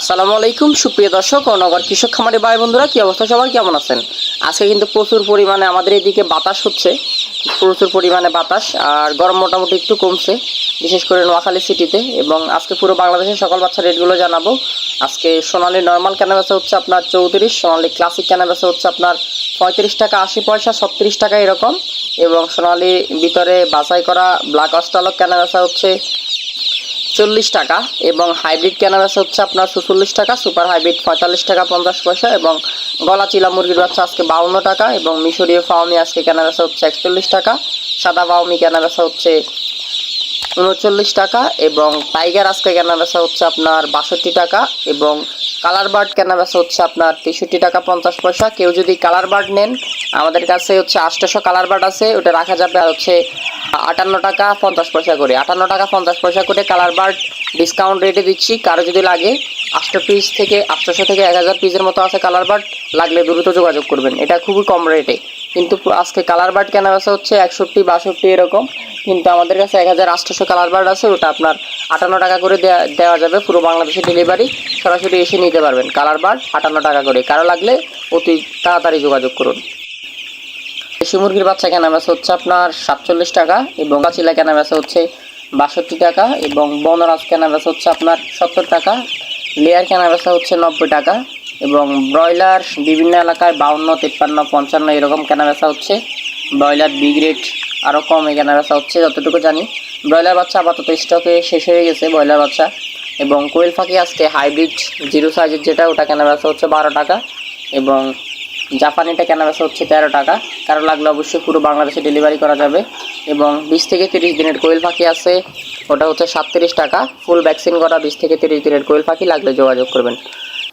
আসসালামু আলাইকুম, সুপ্রিয় দর্শক ও নগর কৃষক খামারি ভাই বন্ধুরা, কি অবস্থা সবার? কেমন আছেন? আজকে কিন্তু প্রচুর পরিমাণে আমাদের এদিকে বাতাস হচ্ছে, প্রচুর পরিমাণে বাতাস, আর গরম মোটামুটি একটু কমছে, বিশেষ করে নোয়াখালী সিটিতে, এবং আজকে পুরো বাংলাদেশের সকল বাচ্চা রেটগুলো জানাব। আজকে সোনালি নর্মাল কেনা বেচা হচ্ছে আপনার চৌত্রিশ, সোনালি ক্লাসিক কেনা বেচা হচ্ছে আপনার পঁয়ত্রিশ টাকা আশি পয়সা, ছত্রিশ টাকা এরকম, এবং সোনালি ভিতরে বাছাই করা ব্ল্যাক অস্টালক কেনা বেচা হচ্ছে চল্লিশ টাকা এবং হাইব্রিড ক্যানাবাস হচ্ছে আপনার ছচল্লিশ টাকা, সুপার হাইব্রিড পঁয়তাল্লিশ টাকা পঞ্চাশ পয়সা এবং গলা চিলা মুরগির বাচ্চা আজকে বাউন্ন টাকা এবং মিশরীয় ফাউমি আজকে ক্যানাবাসা হচ্ছে একচল্লিশ টাকা, সাদা ফাউমি ক্যানাবাসা হচ্ছে উনচল্লিশ টাকা এবং টাইগার আজকে কেনা বেচা হচ্ছে আপনার বাষট্টি টাকা এবং কালার বার্ড কেনা বেচা হচ্ছে আপনার তেষট্টি টাকা পঞ্চাশ পয়সা। কেউ যদি কালার বার্ড নেন, আমাদের কাছে হচ্ছে আটশোশো কালার বার্ড আছে, ওটা রাখা যাবে হচ্ছে আটান্ন টাকা পঞ্চাশ পয়সা করে। আটান্ন টাকা পঞ্চাশ পয়সা করে কালার বার্ড ডিসকাউন্ট রেটে দিচ্ছি। কারও যদি লাগে, আটশো পিস থেকে আটশোশো থেকে এক হাজার পিসের মতো আছে কালার বার্ড, লাগলে দ্রুত যোগাযোগ করবেন। এটা খুবই কম রেটে কিন্তু আজকে কালার বার্ড কেনা বেচা হচ্ছে একষট্টি, বাষট্টি এরকম। কিন্তু আমাদের কাছে এক হাজার আটশোশো কালার বার্ড আছে, ওটা আপনার আটান্ন টাকা করে দেয়া, দেওয়া যাবে পুরো বাংলাদেশে ডেলিভারি সরাসরি এসে নিতে পারবেন কালার বার্ড আটান্ন টাকা করে। কারও লাগলে অতি তাড়াতাড়ি যোগাযোগ করুন। দেশি মুরগির বাচ্চা কেনা বেচা হচ্ছে আপনার সাতচল্লিশ টাকা এবং কাচিলা কেনা বেচা হচ্ছে বাষট্টি টাকা এবং বনরাজ কেনা বেচা হচ্ছে আপনার সত্তর টাকা। লেয়ার কেনা বেচা হচ্ছে নব্বই টাকা। এবং ব্রয়লার বিভিন্ন এলাকায় বাউন্ন, তিপ্পান্ন, পঞ্চান্ন এরকম কেনা বেচা হচ্ছে। ব্রয়লার বি গ্রেড আরও কমে কেনা বেচা হচ্ছে, যতটুকু জানি। ব্রয়লার বাচ্চা আপাতত স্টকে শেষ হয়ে গেছে ব্রয়লার বাচ্চা। এবং কোয়েল পাখি আজকে হাইব্রিড জিরো সাইজের যেটা, ওটা কেনা বেচা হচ্ছে বারো টাকা। এবং জাপানিটা কেনা বেচা হচ্ছে তেরো টাকা। কারও লাগলে অবশ্যই পুরো বাংলাদেশে ডেলিভারি করা যাবে। এবং বিশ থেকে তিরিশ দিনের কোয়েল পাখি আছে, ওটা হচ্ছে সাতত্রিশ টাকা। ফুল ভ্যাকসিন করা বিশ থেকে তিরিশ দিনের কোয়েল পাখি লাগলে যোগাযোগ করবেন।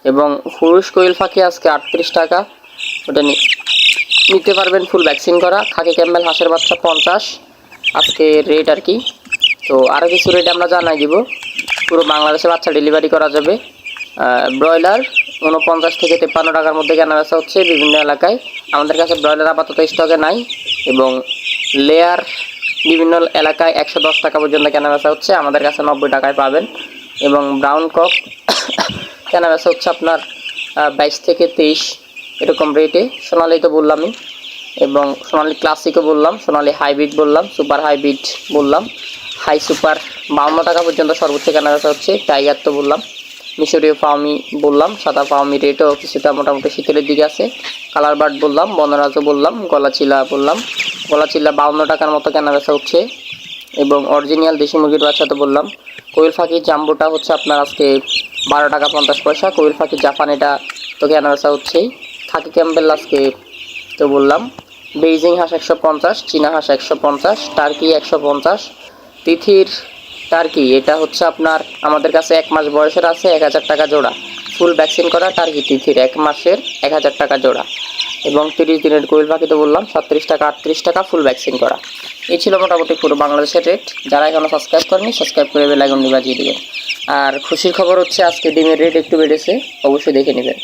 এবং পুরুষ কোয়েল পাখি আজকে আটত্রিশ টাকা। ওটা নিতে পারবেন ফুল ভ্যাকসিন করা। খাকি ক্যাম্বেল হাঁসের বাচ্চা পঞ্চাশ। আজকে রেট আর কি। তো আরও কিছু রেট আমরা জানাই দিব। পুরো বাংলাদেশে বাচ্চা ডেলিভারি করা যাবে। ব্রয়লার উনপঞ্চাশ থেকে তেপ্পান্ন টাকার মধ্যে কেনা বেচা হচ্ছে বিভিন্ন এলাকায়। আমাদের কাছে ব্রয়লার আপাতত স্টকে নাই এবং লেয়ার বিভিন্ন এলাকায় একশো দশ টাকা পর্যন্ত কেনা বেচা হচ্ছে। আমাদের কাছে নব্বই টাকায় পাবেন এবং ব্রাউন কক কেনা বেচা হচ্ছে আপনার বাইশ থেকে তেইশ এরকম রেটে সোনালি তো বললামই। এবং সোনালি ক্লাসিকও বললাম, সোনালি হাইব্রিড বললাম সুপার হাইব্রিড বললাম। হাই সুপার বাউন্ন টাকা পর্যন্ত সর্বোচ্চ কেনা বেচা হচ্ছে টাইগার তো বললাম। মিশরীয় ফাউমি বললাম, সাদা ফাউমি রেটও কিছুটা মোটামুটি শীতের দিকে আছে। কালার বার্ড বললাম, বনরাজও বললাম, গলাচিলা বললাম। গলাচিলা বাউন্ন টাকার মতো কেনা বেচা হচ্ছে। এবং অরিজিনাল দেশি মুরগির বাচ্চা তো বললাম। কোয়েল পাখি জাম্বোটা হচ্ছে আপনার আজকে বারো টাকা পঞ্চাশ পয়সা কোয়েল পাখি জাপানিটা তো কেনা বেচা হচ্ছেই। খাকি ক্যাম্বেল আজকে তো বললাম। বেইজিং হাঁস একশো পঞ্চাশ, চীনা হাঁস একশো পঞ্চাশ, টার্কি একশো পঞ্চাশ। তিথির টার্কি, এটা হচ্ছে আপনার আমাদের কাছে এক মাস বয়সের আছে, এক হাজার টাকা জোড়া। ফুল ভ্যাকসিন করা টার্কি তিথির, এক মাসের এক হাজার টাকা জোড়া। এবং তিরিশ দিনের কোয়েল পাখি তো বললাম, সাতত্রিশ টাকা, আটত্রিশ টাকা ফুল ভ্যাকসিন করা। এই ছিল মোটামুটি পুরো বাংলাদেশের রেট যারা এখনও সাবস্ক্রাইব করেনি সাবস্ক্রাইব করে বেলাইকনটি বাজিয়ে দেবেন। আর খুশির খবর হচ্ছে আজকে ডিমের রেট একটু বেড়েছে অবশ্যই দেখে নেবেন।